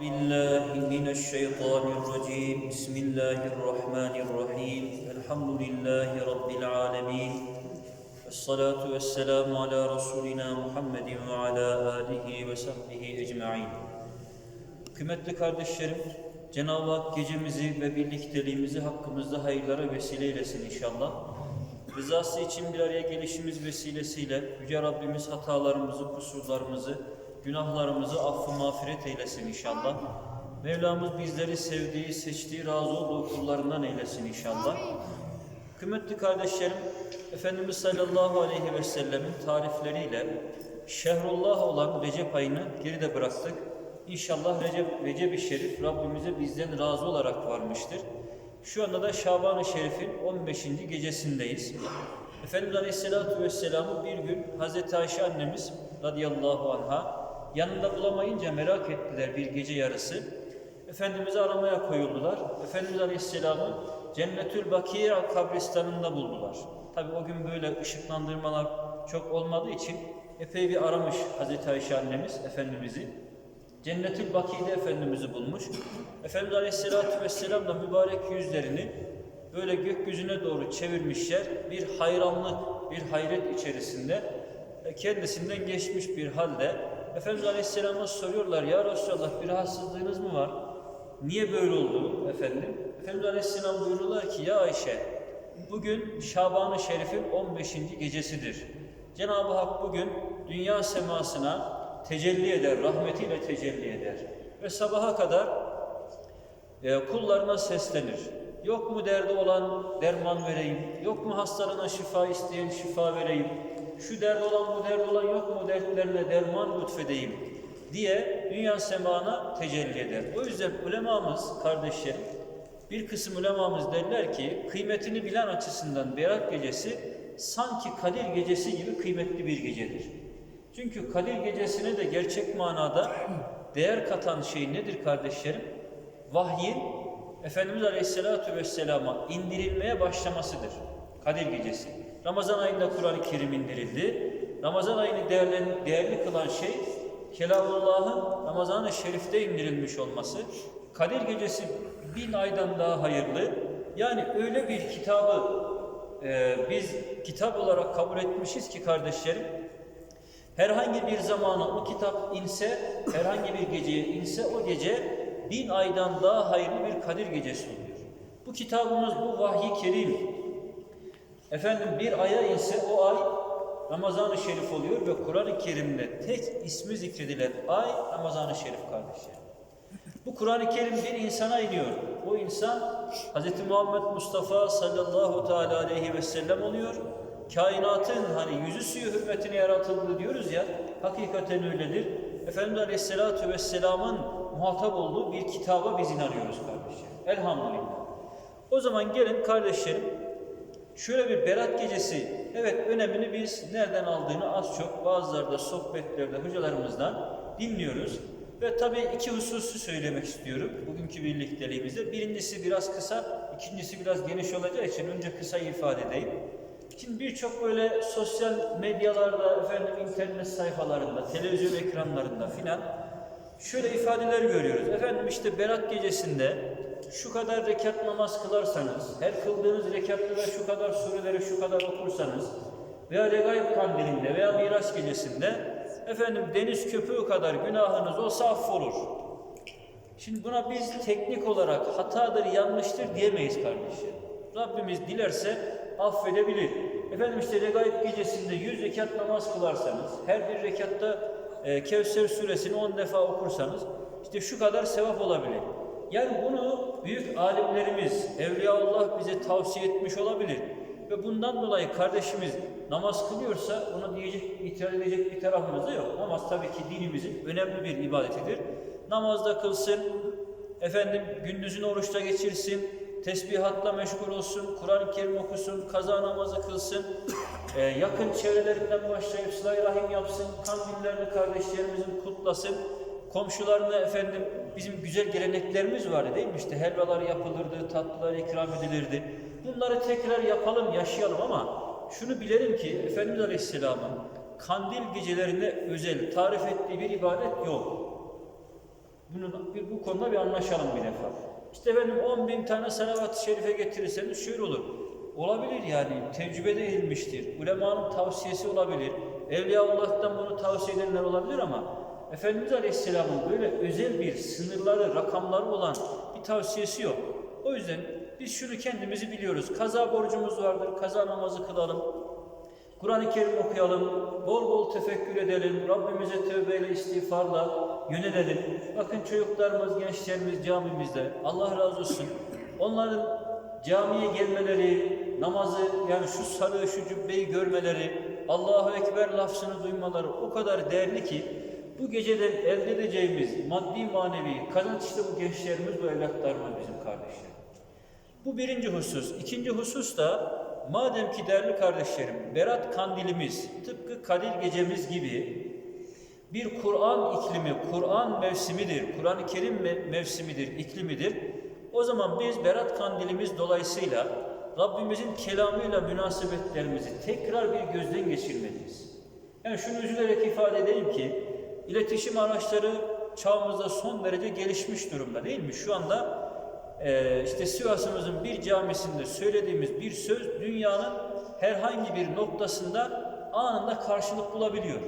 بالله من الشيطان الرجيم بسم الله الرحمن الرحيم الحمد لله رب العالمين الصلاة والسلام على رسولنا محمد وعلى آله وصحبه ecmaîn. Kıymetli kardeşlerim, Cenab-ı Hak gecemizi ve birlikteliğimizi hakkımızda hayırlara vesile eylesin inşallah. Rızası için bir araya gelişimiz vesilesiyle Yüce Rabbimiz hatalarımızı, kusurlarımızı, günahlarımızı affı mağfiret eylesin inşallah. Mevlamız bizleri sevdiği, seçtiği, razı olduğu kullarından eylesin inşallah. Kıymetli kardeşlerim, Efendimiz sallallahu aleyhi ve sellemin tarifleriyle Şehrullah olan Recep ayını geride bıraktık. İnşallah Recep, Recep-i Şerif Rabbimize bizden razı olarak varmıştır. Şu anda da Şaban-ı Şerif'in 15. gecesindeyiz. Efendimiz Aleyhisselatü Vesselam'ı bir gün Hazreti Ayşe annemiz radıyallahu anha yanında bulamayınca merak ettiler bir gece yarısı. Efendimiz'i aramaya koyuldular. Efendimiz Aleyhisselam'ı Cennetül Bakiye kabristanında buldular. Tabi o gün böyle ışıklandırmalar çok olmadığı için epey bir aramış Hazreti Ayşe annemiz Efendimiz'i. Cennetül Baki'de Efendimiz'i bulmuş. Efendimiz Aleyhisselatü Vesselam da mübarek yüzlerini böyle gökyüzüne doğru çevirmişler. Bir hayranlık, bir hayret içerisinde e, kendisinden geçmiş bir halde Efendimiz Aleyhisselam'a soruyorlar ya Resulallah bir rahatsızlığınız mı var? Niye böyle oldu efendim? Efendimiz Aleyhisselam buyuruyorlar ki ya Ayşe bugün Şaban-ı Şerif'in 15. gecesidir. Cenab-ı Hak bugün dünya semasına tecelli eder, rahmetiyle tecelli eder. Ve sabaha kadar e, kullarına seslenir. Yok mu derdi olan derman vereyim, yok mu hastalarına şifa isteyen şifa vereyim, şu derdi olan bu derdi olan yok mu dertlerine derman lütfedeyim diye dünya semana tecelli eder. O yüzden ulemamız, kardeşlerim, bir kısım ulemamız derler ki kıymetini bilen açısından Berat gecesi sanki Kadir gecesi gibi kıymetli bir gecedir. Çünkü Kadir gecesine de gerçek manada değer katan şey nedir kardeşlerim? Vahyin Efendimiz Aleyhisselatü Vesselam'a indirilmeye başlamasıdır. Kadir gecesi. Ramazan ayında Kur'an-ı Kerim indirildi. Ramazan ayını değerli, değerli kılan şey Kelamullah'ın Ramazan-ı Şerif'te indirilmiş olması. Kadir gecesi bin aydan daha hayırlı. Yani öyle bir kitabı e, biz kitap olarak kabul etmişiz ki kardeşlerim herhangi bir zamana o kitap inse, herhangi bir geceye inse o gece bin aydan daha hayırlı bir Kadir gecesi oluyor. Bu kitabımız, bu vahyi kerim, efendim bir aya inse o ay Ramazan-ı Şerif oluyor ve Kur'an-ı Kerim'de tek ismi zikredilen ay Ramazan-ı Şerif kardeşlerim. Bu Kur'an-ı Kerim bir insana iniyor. O insan Hz. Muhammed Mustafa sallallahu teala aleyhi ve sellem oluyor. Kainatın hani yüzü suyu hürmetine yaratıldı diyoruz ya, hakikaten öyledir. Efendimiz Aleyhisselatü Vesselam'ın muhatap olduğu bir kitaba biz inanıyoruz kardeşlerim. Elhamdülillah. O zaman gelin kardeşlerim, şöyle bir berat gecesi, evet önemini biz nereden aldığını az çok bazılarda sohbetlerde hocalarımızdan dinliyoruz. Ve tabii iki hususu söylemek istiyorum bugünkü birlikteliğimizde. Birincisi biraz kısa, ikincisi biraz geniş olacağı için önce kısa ifade edeyim. Şimdi birçok böyle sosyal medyalarda, efendim internet sayfalarında, televizyon ekranlarında filan şöyle ifadeler görüyoruz. Efendim işte Berat gecesinde şu kadar rekat namaz kılarsanız, her kıldığınız rekatta şu kadar sureleri şu kadar okursanız veya Regaib kandilinde veya Miraç gecesinde efendim deniz köpüğü kadar günahınız olsa affolur. Şimdi buna biz teknik olarak hatadır, yanlıştır diyemeyiz kardeşlerim. Rabbimiz dilerse affedebilir. Efendim işte Regaib gecesinde 100 rekat namaz kılarsanız, her bir rekatta e, Kevser suresini 10 defa okursanız, işte şu kadar sevap olabilir. Yani bunu büyük alimlerimiz, Evliyaullah bize tavsiye etmiş olabilir. Ve bundan dolayı kardeşimiz namaz kılıyorsa ona diyecek, itiraz edecek bir tarafımız da yok. Namaz tabii ki dinimizin önemli bir ibadetidir. Namazda kılsın, efendim gündüzünü oruçta geçirsin, tesbihatla meşgul olsun, Kur'an-ı Kerim okusun, kaza namazı kılsın, e, yakın çevrelerinden başlayıp sıla rahim yapsın, kandillerini kardeşlerimizin kutlasın, komşularına efendim bizim güzel geleneklerimiz vardı değil mi? İşte helvalar yapılırdı, tatlılar ikram edilirdi. Bunları tekrar yapalım, yaşayalım ama şunu bilelim ki Efendimiz Aleyhisselam'ın kandil gecelerine özel tarif ettiği bir ibadet yok. Bunun, bu konuda bir anlaşalım bir defa. İşte benim 10 bin tane salavat-ı şerife getirirseniz şöyle olur. Olabilir yani, tecrübe edilmiştir. Ulemanın tavsiyesi olabilir. Evliyaullah'tan bunu tavsiye edenler olabilir ama Efendimiz Aleyhisselam'ın böyle özel bir sınırları, rakamları olan bir tavsiyesi yok. O yüzden biz şunu kendimizi biliyoruz. Kaza borcumuz vardır, kaza namazı kılalım. Kur'an-ı Kerim okuyalım, bol bol tefekkür edelim, Rabbimize tövbeyle, istiğfarla yönelelim. Bakın çocuklarımız, gençlerimiz camimizde, Allah razı olsun. Onların camiye gelmeleri, namazı yani şu sarığı, şu cübbeyi görmeleri, Allahu Ekber lafzını duymaları o kadar değerli ki bu geceden elde edeceğimiz maddi manevi kazanç işte bu gençlerimiz, bu evlatlarımız bizim kardeşlerim. Bu birinci husus. İkinci husus da madem ki değerli kardeşlerim Berat kandilimiz tıpkı Kadir gecemiz gibi bir Kur'an iklimi, Kur'an mevsimidir, Kur'an-ı Kerim me- mevsimidir, iklimidir. O zaman biz Berat kandilimiz dolayısıyla Rabbimizin kelamıyla münasebetlerimizi tekrar bir gözden geçirmeliyiz. Yani şunu üzülerek ifade edeyim ki iletişim araçları çağımızda son derece gelişmiş durumda değil mi? Şu anda ee, işte Sivas'ımızın bir camisinde söylediğimiz bir söz dünyanın herhangi bir noktasında anında karşılık bulabiliyor.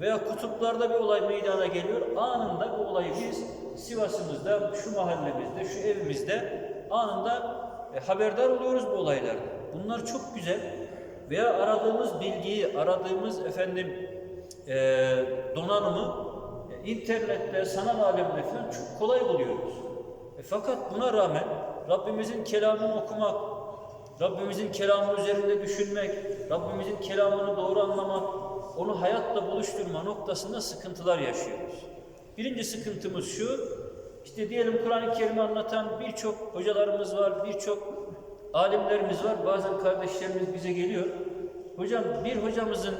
Veya kutuplarda bir olay meydana geliyor. Anında bu olayı biz Sivas'ımızda, şu mahallemizde, şu evimizde anında e, haberdar oluyoruz bu olaylardan. Bunlar çok güzel. Veya aradığımız bilgiyi, aradığımız efendim e, donanımı e, internette, sanal alemde falan çok kolay buluyoruz. E fakat buna rağmen Rabbimizin kelamını okumak, Rabbimizin kelamı üzerinde düşünmek, Rabbimizin kelamını doğru anlamak, onu hayatla buluşturma noktasında sıkıntılar yaşıyoruz. Birinci sıkıntımız şu, işte diyelim Kur'an-ı Kerim'i anlatan birçok hocalarımız var, birçok alimlerimiz var. Bazen kardeşlerimiz bize geliyor. Hocam bir hocamızın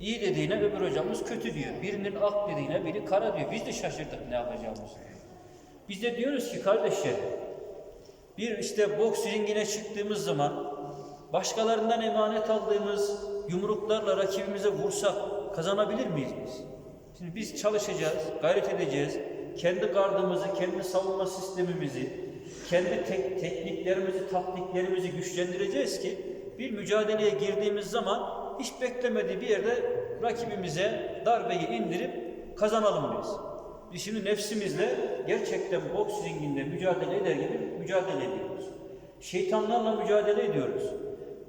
iyi dediğine öbür hocamız kötü diyor. Birinin ak dediğine biri kara diyor. Biz de şaşırdık ne yapacağımızı. Biz de diyoruz ki kardeşler, bir işte boks ringine çıktığımız zaman başkalarından emanet aldığımız yumruklarla rakibimize vursak kazanabilir miyiz biz? Şimdi biz çalışacağız, gayret edeceğiz. Kendi gardımızı, kendi savunma sistemimizi, kendi tek, tekniklerimizi, taktiklerimizi güçlendireceğiz ki bir mücadeleye girdiğimiz zaman hiç beklemediği bir yerde rakibimize darbeyi indirip kazanalım biz. Biz şimdi nefsimizle gerçekten boks ringinde mücadele eder gibi mücadele ediyoruz. Şeytanlarla mücadele ediyoruz.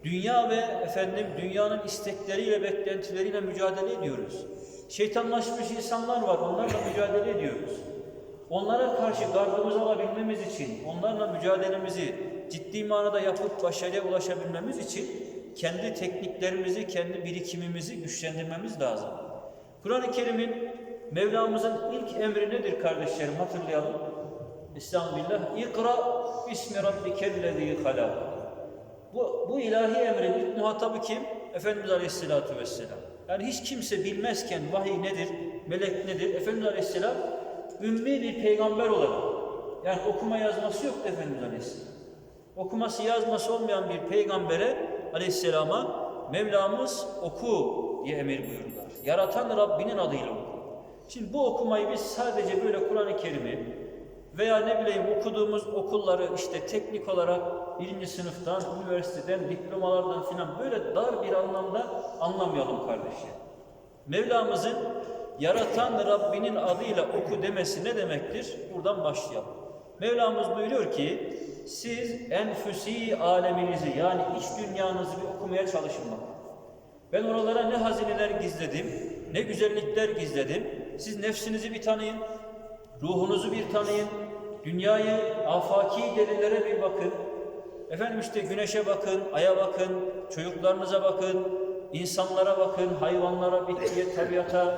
Dünya ve efendim dünyanın istekleriyle, beklentileriyle mücadele ediyoruz. Şeytanlaşmış insanlar var, onlarla mücadele ediyoruz. Onlara karşı gardımızı alabilmemiz için, onlarla mücadelemizi ciddi manada yapıp başarıya ulaşabilmemiz için kendi tekniklerimizi, kendi birikimimizi güçlendirmemiz lazım. Kur'an-ı Kerim'in Mevlamızın ilk emri nedir kardeşlerim hatırlayalım. Estağfirullah. İkra bismi rabbikellezî halak. Bu, bu ilahi emrin ilk muhatabı kim? Efendimiz Aleyhisselatü Vesselam. Yani hiç kimse bilmezken vahiy nedir, melek nedir? Efendimiz Aleyhisselam ümmi bir peygamber olarak yani okuma yazması yoktu Efendimiz Aleyhisselam. Okuması yazması olmayan bir peygambere Aleyhisselam'a Mevlamız oku diye emir buyurdular. Yaratan Rabbinin adıyla oku. Şimdi bu okumayı biz sadece böyle Kur'an-ı Kerim'i veya ne bileyim okuduğumuz okulları işte teknik olarak birinci sınıftan, üniversiteden, diplomalardan filan böyle dar bir anlamda anlamayalım kardeşler. Mevlamızın yaratan Rabbinin adıyla oku demesi ne demektir? Buradan başlayalım. Mevlamız buyuruyor ki siz enfüsi aleminizi yani iç dünyanızı bir okumaya çalışın bakın. Ben oralara ne hazineler gizledim, ne güzellikler gizledim. Siz nefsinizi bir tanıyın, ruhunuzu bir tanıyın, dünyayı, afaki delillere bir bakın. Efendim işte güneşe bakın, aya bakın, çocuklarınıza bakın, insanlara bakın, hayvanlara, bitkiye, tabiata.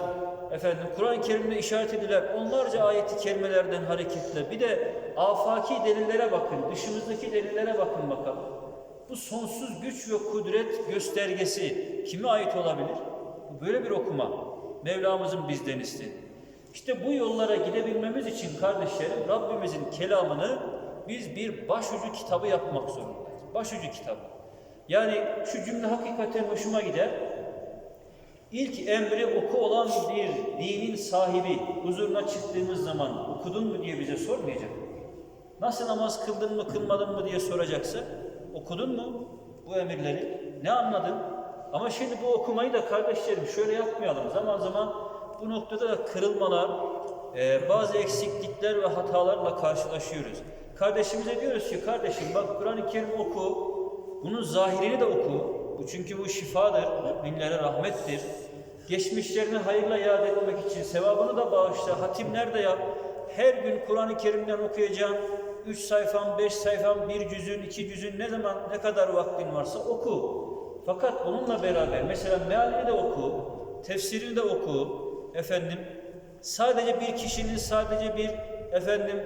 Efendim Kur'an-ı Kerim'de işaret edilen onlarca ayeti kelimelerden hareketle bir de afaki delillere bakın, dışımızdaki delillere bakın bakalım. Bu sonsuz güç ve kudret göstergesi kime ait olabilir? Bu böyle bir okuma. Mevlamızın bizden istedi. İşte bu yollara gidebilmemiz için kardeşlerim Rabbimizin kelamını biz bir başucu kitabı yapmak zorundayız. Başucu kitabı. Yani şu cümle hakikaten hoşuma gider. İlk emri oku olan bir dinin sahibi huzuruna çıktığımız zaman okudun mu diye bize sormayacak. Nasıl namaz kıldın mı kılmadın mı diye soracaksa okudun mu bu emirleri? Ne anladın? Ama şimdi bu okumayı da kardeşlerim şöyle yapmayalım. Zaman zaman bu noktada da kırılmalar, e, bazı eksiklikler ve hatalarla karşılaşıyoruz. Kardeşimize diyoruz ki kardeşim bak Kur'an-ı Kerim oku, bunun zahirini de oku. Çünkü bu şifadır, müminlere rahmettir. Geçmişlerini hayırla yad etmek için sevabını da bağışla, hatimler de yap. Her gün Kur'an-ı Kerim'den okuyacağım. Üç sayfam, beş sayfam, bir cüzün, iki cüzün ne zaman, ne kadar vaktin varsa oku. Fakat bununla beraber mesela mealini de oku, tefsirini de oku. Efendim, sadece bir kişinin, sadece bir efendim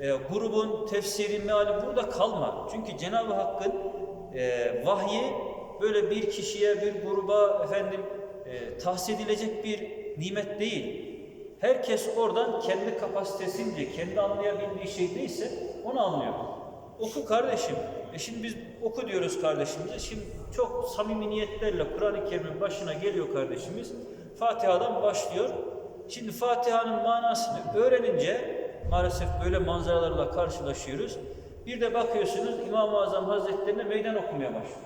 e, grubun tefsiri, meali burada kalma. Çünkü Cenab-ı Hakk'ın e, vahyi böyle bir kişiye, bir gruba efendim e, edilecek bir nimet değil. Herkes oradan kendi kapasitesince, kendi anlayabildiği şey neyse onu anlıyor. Oku kardeşim. E şimdi biz oku diyoruz kardeşimize. Şimdi çok samimi niyetlerle Kur'an-ı Kerim'in başına geliyor kardeşimiz. Fatiha'dan başlıyor. Şimdi Fatiha'nın manasını öğrenince maalesef böyle manzaralarla karşılaşıyoruz. Bir de bakıyorsunuz İmam-ı Azam Hazretlerine meydan okumaya başlıyor.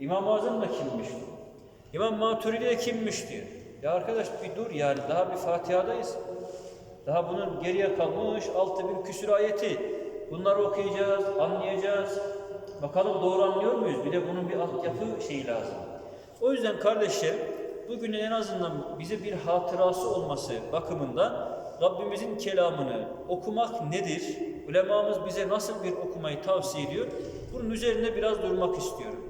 İmam-ı Azam da kimmiş? İmam Maturidi de kimmiş diyor. Ya arkadaş bir dur yani daha bir Fatiha'dayız. Daha bunun geriye kalmış altı bin küsur ayeti. Bunları okuyacağız, anlayacağız. Bakalım doğru anlıyor muyuz? Bir de bunun bir altyapı şeyi lazım. O yüzden kardeşler bugünün en azından bize bir hatırası olması bakımından Rabbimizin kelamını okumak nedir? Ulemamız bize nasıl bir okumayı tavsiye ediyor? Bunun üzerinde biraz durmak istiyorum.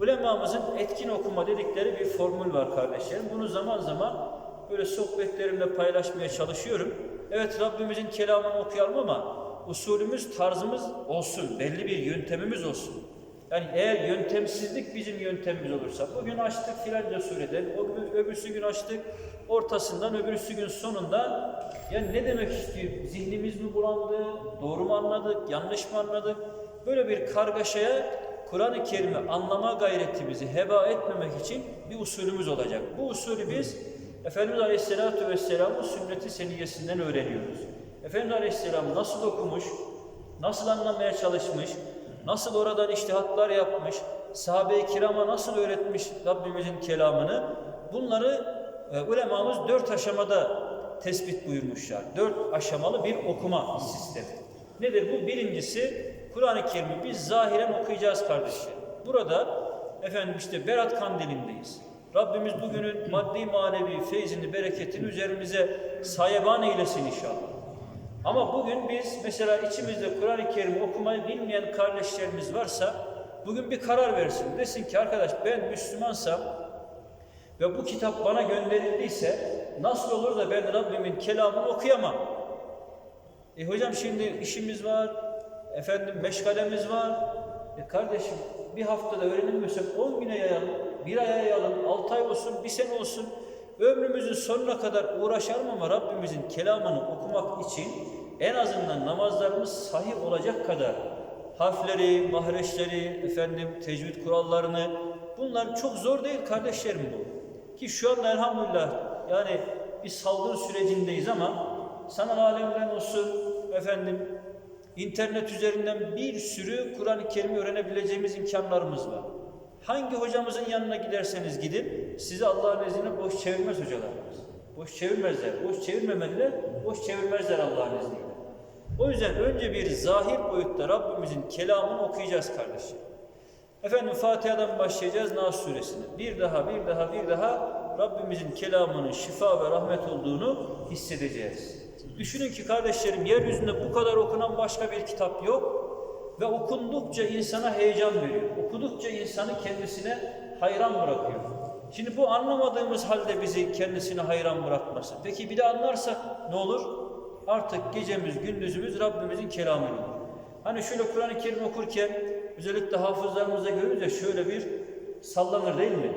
Ulemamızın etkin okuma dedikleri bir formül var kardeşlerim. Bunu zaman zaman böyle sohbetlerimle paylaşmaya çalışıyorum. Evet Rabbimizin kelamını okuyalım ama usulümüz, tarzımız olsun, belli bir yöntemimiz olsun. Yani eğer yöntemsizlik bizim yöntemimiz olursa, bugün açtık filanca sureden, öbür, öbürsü gün açtık, ortasından öbürsü gün sonunda, yani ne demek istiyor? Zihnimiz mi bulandı, doğru mu anladık, yanlış mı anladık? Böyle bir kargaşaya Kur'an-ı Kerim'i anlama gayretimizi heba etmemek için bir usulümüz olacak. Bu usulü biz Efendimiz Aleyhisselatü Vesselam'ın sünneti seniyesinden öğreniyoruz. Efendimiz Aleyhisselam nasıl okumuş, nasıl anlamaya çalışmış, nasıl oradan iştihatlar yapmış, sahabe-i kirama nasıl öğretmiş Rabbimizin kelamını, bunları e, ulemamız dört aşamada tespit buyurmuşlar. Dört aşamalı bir okuma sistemi. Nedir bu? Birincisi Kur'an-ı Kerim'i biz zahiren okuyacağız kardeşlerim. Burada efendim işte Berat Kandili'ndeyiz. Rabbimiz bugünün maddi manevi feyzini, bereketini üzerimize sayeban eylesin inşallah. Ama bugün biz mesela içimizde Kur'an-ı Kerim okumayı bilmeyen kardeşlerimiz varsa bugün bir karar versin. Desin ki arkadaş ben Müslümansam ve bu kitap bana gönderildiyse nasıl olur da ben Rabbimin kelamını okuyamam? E hocam şimdi işimiz var, efendim meşgalemiz var. E kardeşim bir haftada öğrenilmiyorsak 10 güne yayalım, bir aya yayalım, 6 ay olsun, bir sene olsun. Ömrümüzün sonuna kadar uğraşalım ama Rabbimizin kelamını okumak için en azından namazlarımız sahih olacak kadar harfleri, mahreçleri, efendim tecvid kurallarını bunlar çok zor değil kardeşlerim bu. Ki şu anda elhamdülillah yani bir salgın sürecindeyiz ama sanal alemden olsun efendim internet üzerinden bir sürü Kur'an-ı Kerim'i öğrenebileceğimiz imkanlarımız var. Hangi hocamızın yanına giderseniz gidin, sizi Allah'ın izniyle boş çevirmez hocalarımız. Boş çevirmezler. Boş çevirmemeliler, boş çevirmezler Allah'ın izniyle. O yüzden önce bir zahir boyutta Rabbimizin kelamını okuyacağız kardeşim. Efendim Fatiha'dan başlayacağız Nas suresine. Bir daha, bir daha, bir daha Rabbimizin kelamının şifa ve rahmet olduğunu hissedeceğiz. Düşünün ki kardeşlerim yeryüzünde bu kadar okunan başka bir kitap yok ve okundukça insana heyecan veriyor. Okudukça insanı kendisine hayran bırakıyor. Şimdi bu anlamadığımız halde bizi kendisine hayran bırakması. Peki bir de anlarsak ne olur? Artık gecemiz, gündüzümüz Rabbimizin kelamını olur. Hani şöyle Kur'an-ı Kerim okurken özellikle hafızlarımıza görürüz de şöyle bir sallanır değil mi?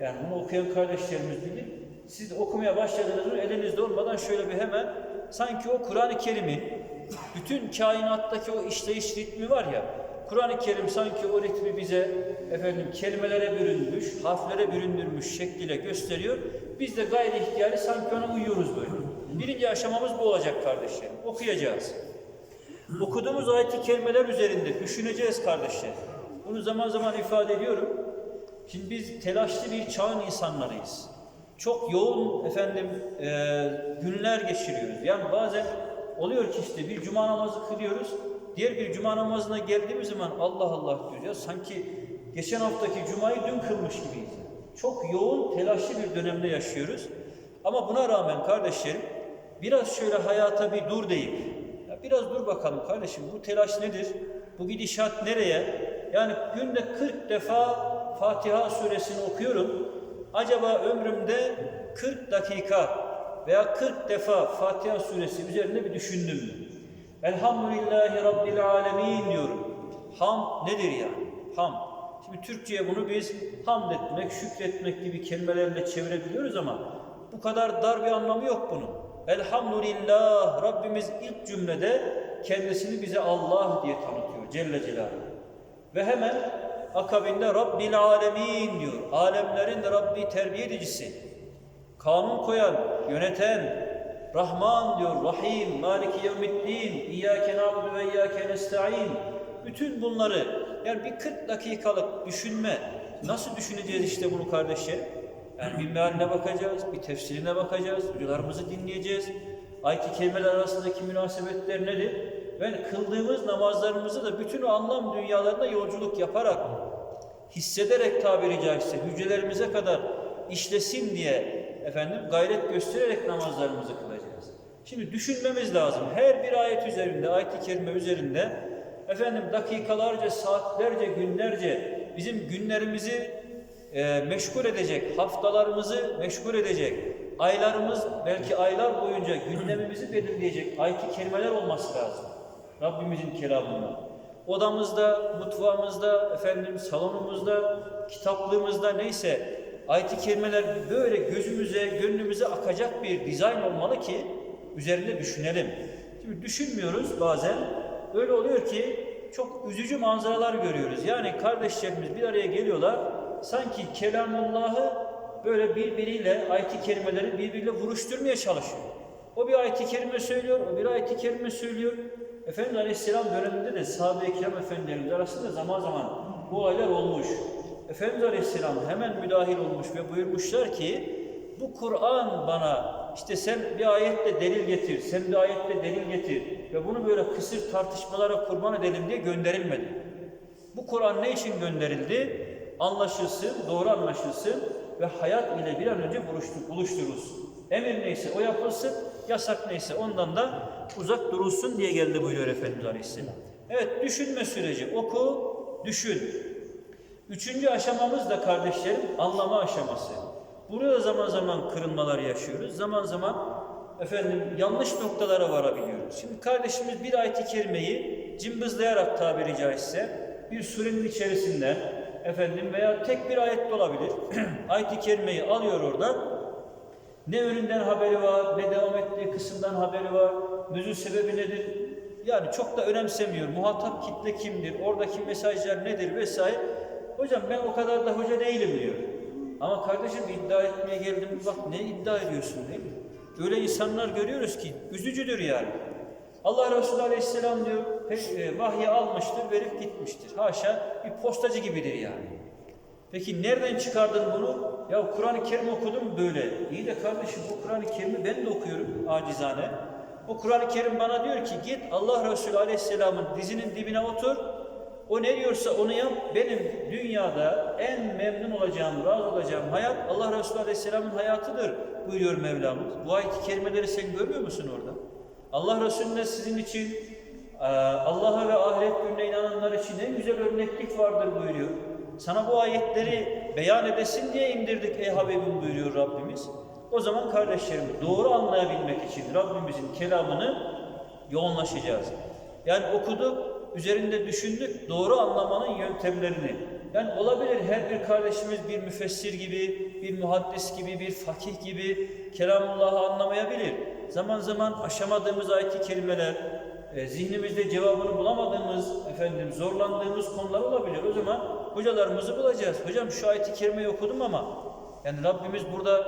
Yani bunu okuyan kardeşlerimiz bilir. Siz okumaya başladınız mı elinizde olmadan şöyle bir hemen sanki o Kur'an-ı Kerim'in bütün kainattaki o işleyiş ritmi var ya Kur'an-ı Kerim sanki o ritmi bize efendim kelimelere bürünmüş, harflere büründürmüş şekliyle gösteriyor. Biz de gayri ihtiyari sanki ona uyuyoruz böyle. Birinci aşamamız bu olacak kardeşlerim. Okuyacağız. Okuduğumuz ayet-i kerimeler üzerinde düşüneceğiz kardeşler. Bunu zaman zaman ifade ediyorum. Şimdi biz telaşlı bir çağın insanlarıyız. Çok yoğun efendim e, günler geçiriyoruz. Yani bazen oluyor ki işte bir cuma namazı kılıyoruz. Diğer bir cuma namazına geldiğimiz zaman Allah Allah diyoruz ya sanki geçen haftaki cumayı dün kılmış gibiyiz. Çok yoğun telaşlı bir dönemde yaşıyoruz. Ama buna rağmen kardeşlerim biraz şöyle hayata bir dur deyip ya biraz dur bakalım kardeşim bu telaş nedir? Bu gidişat nereye? Yani günde 40 defa Fatiha suresini okuyorum. Acaba ömrümde 40 dakika veya 40 defa Fatiha suresi üzerinde bir düşündüm mü? Elhamdülillahi Rabbil alemin diyorum. Ham nedir yani? Ham. Şimdi Türkçe'ye bunu biz hamd etmek, şükretmek gibi kelimelerle çevirebiliyoruz ama bu kadar dar bir anlamı yok bunun. Elhamdülillah Rabbimiz ilk cümlede kendisini bize Allah diye tanıtıyor Celle Celaluhu. Ve hemen akabinde Rabbil Alemin diyor. Alemlerin Rabbi terbiye edicisi. Kanun koyan, yöneten, Rahman diyor, Rahim, Maliki Yevmiddin, İyyâke nâbudu ve İyyâke nesta'in. Bütün bunları yani bir 40 dakikalık düşünme. Nasıl düşüneceğiz işte bunu kardeşlerim? Yani bir mealine bakacağız, bir tefsirine bakacağız, hocalarımızı dinleyeceğiz. Ayet-i kerimeler arasındaki münasebetler nedir? Ve kıldığımız namazlarımızı da bütün anlam dünyalarında yolculuk yaparak, hissederek tabiri caizse hücrelerimize kadar işlesin diye efendim gayret göstererek namazlarımızı kılacağız. Şimdi düşünmemiz lazım. Her bir ayet üzerinde, ayet-i kerime üzerinde efendim dakikalarca, saatlerce, günlerce bizim günlerimizi e, meşgul edecek, haftalarımızı meşgul edecek, aylarımız belki aylar boyunca gündemimizi belirleyecek ayet-i kerimeler olması lazım. Rabbimizin kelamında. Odamızda, mutfağımızda, efendim salonumuzda, kitaplığımızda neyse ayet-i kerimeler böyle gözümüze, gönlümüze akacak bir dizayn olmalı ki üzerinde düşünelim. Şimdi düşünmüyoruz bazen. Öyle oluyor ki çok üzücü manzaralar görüyoruz. Yani kardeşlerimiz bir araya geliyorlar. Sanki kelamullahı böyle birbiriyle ayet-i kerimeleri birbiriyle vuruşturmaya çalışıyor. O bir ayet-i kerime söylüyor, o bir ayet-i kerime söylüyor. Efendimiz Aleyhisselam döneminde de sahabe-i kiram efendilerimiz arasında zaman zaman bu olaylar olmuş. Efendimiz Aleyhisselam hemen müdahil olmuş ve buyurmuşlar ki bu Kur'an bana işte sen bir ayetle delil getir, sen bir ayetle delil getir ve bunu böyle kısır tartışmalara kurban edelim diye gönderilmedi. Bu Kur'an ne için gönderildi? Anlaşılsın, doğru anlaşılsın ve hayat ile bir an önce buluştur, buluşturulsun. Emir neyse o yapılsın, yasak neyse ondan da uzak durulsun diye geldi buyuruyor Efendimiz Aleyhisselam. Evet düşünme süreci oku, düşün. Üçüncü aşamamız da kardeşlerim anlama aşaması. Burada zaman zaman kırılmalar yaşıyoruz. Zaman zaman efendim yanlış noktalara varabiliyoruz. Şimdi kardeşimiz bir ayet-i kerimeyi cımbızlayarak tabiri caizse bir surenin içerisinden efendim veya tek bir ayet de olabilir. ayet-i kerimeyi alıyor orada. Ne önünden haberi var, ne devam ettiği kısımdan haberi var, nüzul sebebi nedir? Yani çok da önemsemiyor. Muhatap kitle kimdir, oradaki mesajlar nedir vesaire. Hocam ben o kadar da hoca değilim diyor. Ama kardeşim iddia etmeye geldim bak ne iddia ediyorsun değil mi? Öyle insanlar görüyoruz ki üzücüdür yani. Allah Resulü Aleyhisselam diyor e, vahyi almıştır verip gitmiştir. Haşa bir postacı gibidir yani. Peki nereden çıkardın bunu? Ya Kur'an-ı Kerim okudum böyle. İyi de kardeşim bu Kur'an-ı Kerim'i ben de okuyorum acizane. O Kur'an-ı Kerim bana diyor ki git Allah Resulü Aleyhisselam'ın dizinin dibine otur. O ne diyorsa onu yap. Benim dünyada en memnun olacağım, razı olacağım hayat Allah Resulü Aleyhisselam'ın hayatıdır buyuruyor Mevlamız. Bu ayet-i kerimeleri sen görmüyor musun orada? Allah Resulü'ne sizin için Allah'a ve ahiret gününe inananlar için en güzel örneklik vardır buyuruyor. Sana bu ayetleri beyan edesin diye indirdik ey Habibim buyuruyor Rabbimiz. O zaman kardeşlerim doğru anlayabilmek için Rabbimizin kelamını yoğunlaşacağız. Yani okuduk, üzerinde düşündük, doğru anlamanın yöntemlerini. Yani olabilir her bir kardeşimiz bir müfessir gibi, bir muhaddis gibi, bir fakih gibi kelamullahı anlamayabilir. Zaman zaman aşamadığımız ayet-i kerimeler, e, zihnimizde cevabını bulamadığımız, efendim zorlandığımız konular olabilir. O zaman hocalarımızı bulacağız. Hocam şu ayeti kerimeyi okudum ama yani Rabbimiz burada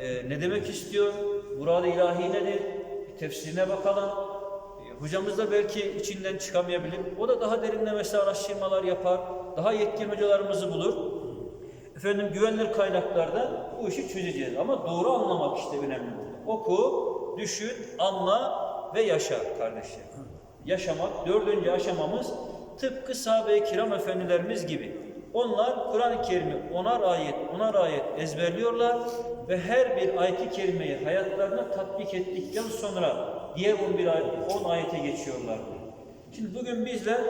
e, ne demek istiyor? Burada ilahi nedir? Tefsirine bakalım. E, Hocamız da belki içinden çıkamayabilir. O da daha derinlemesine araştırmalar yapar. Daha yetkin hocalarımızı bulur. Efendim güvenilir kaynaklarda bu işi çözeceğiz. Ama doğru anlamak işte önemli. Oku, düşün, anla ve yaşa kardeşlerim. Yaşamak, dördüncü aşamamız tıpkı sahabe-i kiram efendilerimiz gibi. Onlar Kur'an-ı Kerim'i onar ayet, onar ayet ezberliyorlar ve her bir ayet-i kerimeyi hayatlarına tatbik ettikten sonra diğer 11 ayet, 10 ayete geçiyorlar. Şimdi bugün bizler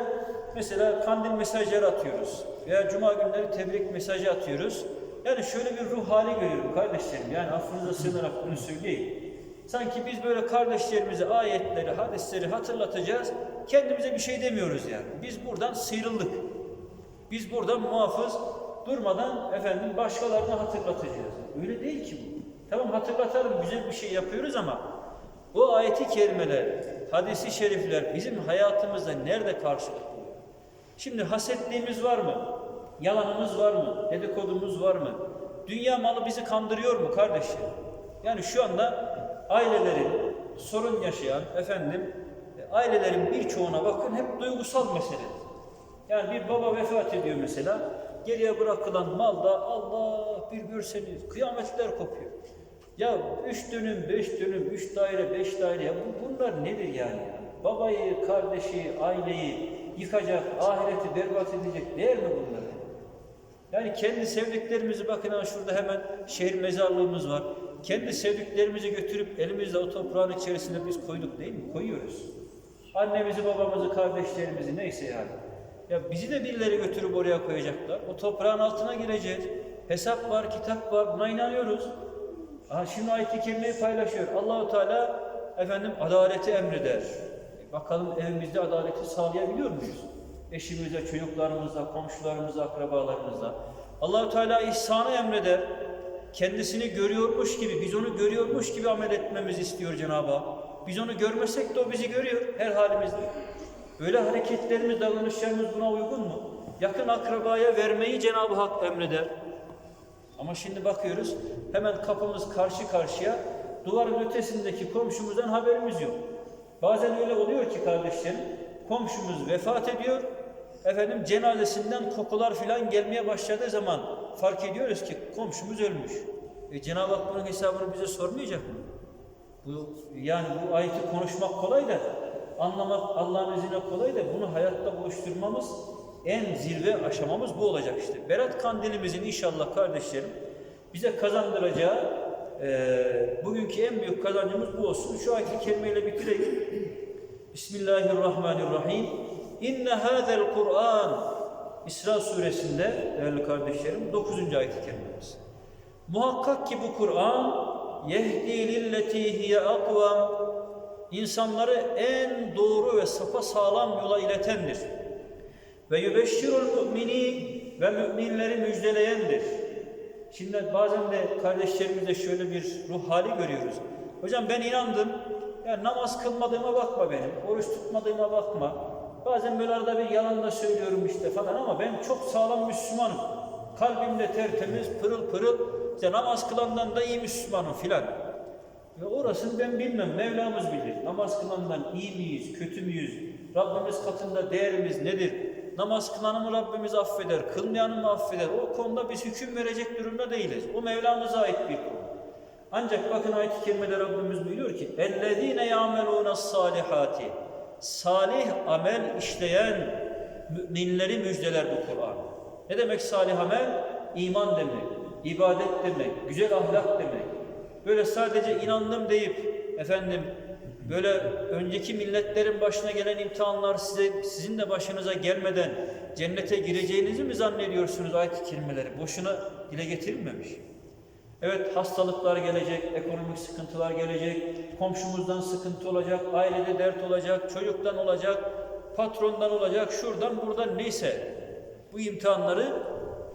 mesela kandil mesajları atıyoruz veya cuma günleri tebrik mesajı atıyoruz. Yani şöyle bir ruh hali görüyorum kardeşlerim. Yani affınıza sığınarak bunu söyleyeyim. Sanki biz böyle kardeşlerimize ayetleri, hadisleri hatırlatacağız. Kendimize bir şey demiyoruz yani. Biz buradan sıyrıldık. Biz buradan muhafız durmadan efendim başkalarına hatırlatacağız. Öyle değil ki bu. Tamam hatırlatalım güzel bir şey yapıyoruz ama bu ayeti kerimeler, hadisi şerifler bizim hayatımızda nerede karşılık buluyor? Şimdi hasetliğimiz var mı? Yalanımız var mı? Dedikodumuz var mı? Dünya malı bizi kandırıyor mu kardeşler? Yani şu anda ailelerin sorun yaşayan efendim ailelerin birçoğuna bakın hep duygusal mesele. Yani bir baba vefat ediyor mesela. Geriye bırakılan malda Allah bir görseniz kıyametler kopuyor. Ya üç dönüm, beş dönüm, üç daire, beş daire bu, bunlar nedir yani? ya? Babayı, kardeşi, aileyi yıkacak, ahireti berbat edecek değer mi bunlar? Yani kendi sevdiklerimizi bakın ha şurada hemen şehir mezarlığımız var. Kendi sevdiklerimizi götürüp elimizle o toprağın içerisine biz koyduk değil mi? Koyuyoruz. Annemizi, babamızı, kardeşlerimizi neyse yani. Ya bizi de birileri götürüp oraya koyacaklar. O toprağın altına gireceğiz. Hesap var, kitap var. Buna inanıyoruz. Aha şimdi ayet-i kerimeyi paylaşıyor. Allahu Teala efendim adaleti emreder. E bakalım evimizde adaleti sağlayabiliyor muyuz? Eşimize, çocuklarımıza, komşularımıza, akrabalarımıza. Allahu Teala ihsanı emreder. Kendisini görüyormuş gibi, biz onu görüyormuş gibi amel etmemizi istiyor Cenab-ı Hak. Biz onu görmesek de o bizi görüyor her halimizde. Böyle hareketlerimiz, davranışlarımız buna uygun mu? Yakın akrabaya vermeyi Cenab-ı Hak emreder. Ama şimdi bakıyoruz hemen kapımız karşı karşıya duvarın ötesindeki komşumuzdan haberimiz yok. Bazen öyle oluyor ki kardeşlerim komşumuz vefat ediyor. Efendim cenazesinden kokular filan gelmeye başladığı zaman fark ediyoruz ki komşumuz ölmüş. E, Cenab-ı Hak bunun hesabını bize sormayacak mı? Bu, yani bu ayeti konuşmak kolay da anlamak Allah'ın izniyle kolay da bunu hayatta buluşturmamız en zirve aşamamız bu olacak işte. Berat kandilimizin inşallah kardeşlerim bize kazandıracağı e, bugünkü en büyük kazancımız bu olsun. Şu ayet-i kerimeyle bitireyim. Bismillahirrahmanirrahim. İnne hâzel Kur'an İsra suresinde değerli kardeşlerim 9. ayet-i kerimemiz. Muhakkak ki bu Kur'an yehdi lilleti hiye akvam insanları en doğru ve sapa sağlam yola iletendir. Ve yübeşşirul mümini ve müminleri müjdeleyendir. Şimdi bazen de kardeşlerimizde şöyle bir ruh hali görüyoruz. Hocam ben inandım. Ya namaz kılmadığıma bakma benim. Oruç tutmadığıma bakma. Bazen böyle arada bir yalan da söylüyorum işte falan ama ben çok sağlam Müslümanım. Kalbimde tertemiz, pırıl pırıl. İşte namaz kılandan da iyi Müslümanım filan. Ya orasını ben bilmem. Mevlamız bilir. Namaz kılandan iyi miyiz, kötü müyüz? Rabbimiz katında değerimiz nedir? Namaz kılanı mı Rabbimiz affeder, kılmayanı mı affeder? O konuda biz hüküm verecek durumda değiliz. O Mevlamıza ait bir konu. Ancak bakın ayet-i kerimede Rabbimiz buyuruyor ki اَلَّذ۪ينَ يَعْمَلُونَ الصَّالِحَاتِ Salih amel işleyen müminleri müjdeler bu Kur'an. Ne demek salih amel? İman demek, ibadet demek, güzel ahlak demek. Böyle sadece inandım deyip efendim böyle önceki milletlerin başına gelen imtihanlar size sizin de başınıza gelmeden cennete gireceğinizi mi zannediyorsunuz ayet-i kerimeleri? Boşuna dile getirilmemiş. Evet hastalıklar gelecek, ekonomik sıkıntılar gelecek, komşumuzdan sıkıntı olacak, ailede dert olacak, çocuktan olacak, patrondan olacak, şuradan buradan neyse. Bu imtihanları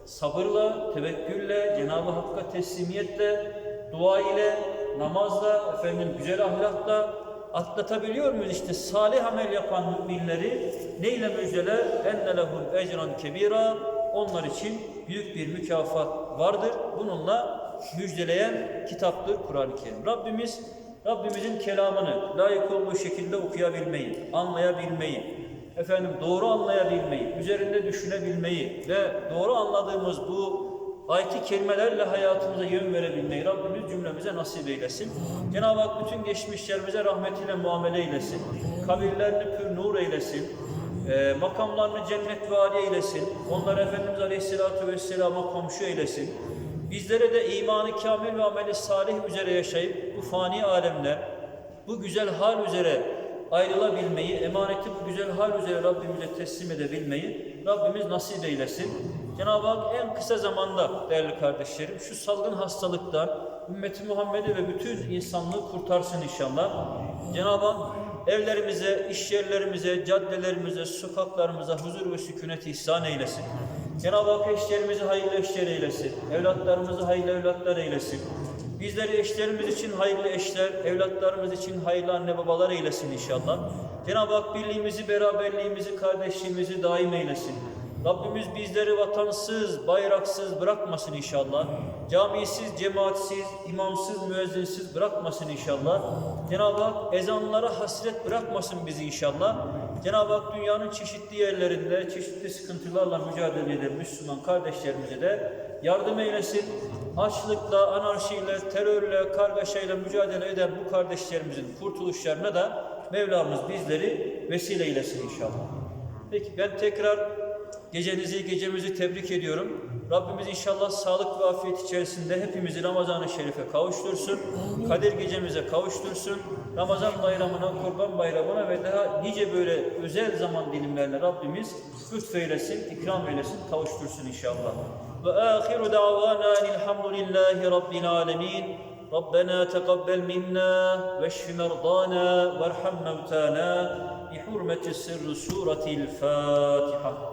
sabırla, tevekkülle, Cenab-ı Hakk'a teslimiyetle, dua ile, namazla, efendim güzel ahlakla atlatabiliyor muyuz işte salih amel yapan müminleri neyle müjdeler? Enne lehum ecran kebira. Onlar için büyük bir mükafat vardır. Bununla müjdeleyen kitaptır Kur'an-ı Kerim. Rabbimiz Rabbimizin kelamını layık olduğu şekilde okuyabilmeyi, anlayabilmeyi, efendim doğru anlayabilmeyi, üzerinde düşünebilmeyi ve doğru anladığımız bu ayet kelimelerle hayatımıza yön verebilmeyi Rabbimiz cümlemize nasip eylesin. Cenab-ı Hak bütün geçmişlerimize rahmetiyle muamele eylesin. Kabirlerini pür nur eylesin. Ee, makamlarını cennet vali eylesin. Onları Efendimiz Aleyhisselatü Vesselam'a komşu eylesin. Bizlere de imanı kamil ve ameli salih üzere yaşayıp bu fani alemler, bu güzel hal üzere ayrılabilmeyi, emaneti bu güzel hal üzere Rabbimize teslim edebilmeyi Rabbimiz nasip eylesin. Cenab-ı Hak en kısa zamanda değerli kardeşlerim şu salgın hastalıktan ümmeti Muhammed'i ve bütün insanlığı kurtarsın inşallah. Cenab-ı Hak evlerimize, iş yerlerimize, caddelerimize, sokaklarımıza huzur ve sükunet ihsan eylesin. Cenab-ı Hak eşlerimizi hayırlı eşler eylesin. Evlatlarımızı hayırlı evlatlar eylesin. Bizleri eşlerimiz için hayırlı eşler, evlatlarımız için hayırlı anne babalar eylesin inşallah. Cenab-ı Hak birliğimizi, beraberliğimizi, kardeşliğimizi daim eylesin. Rabbimiz bizleri vatansız, bayraksız bırakmasın inşallah. Camisiz, cemaatsiz, imamsız, müezzinsiz bırakmasın inşallah. Cenab-ı Hak ezanlara hasret bırakmasın bizi inşallah. Cenab-ı Hak dünyanın çeşitli yerlerinde çeşitli sıkıntılarla mücadele eden Müslüman kardeşlerimize de yardım eylesin. Açlıkla, anarşiyle, terörle, kargaşayla mücadele eden bu kardeşlerimizin kurtuluşlarına da Mevlamız bizleri vesile eylesin inşallah. Peki ben tekrar gecenizi, gecemizi tebrik ediyorum. Rabbimiz inşallah sağlık ve afiyet içerisinde hepimizi Ramazan-ı Şerif'e kavuştursun. Kadir gecemize kavuştursun. Ramazan bayramına, kurban bayramına ve daha nice böyle özel zaman dilimlerine Rabbimiz lütfeylesin, ikram eylesin, kavuştursun inşallah. Ve ahiru davana elhamdülillahi rabbil alemin. ربنا تقبل منا واشف مرضانا وارحم موتانا بحرمة سر سورة الفاتحة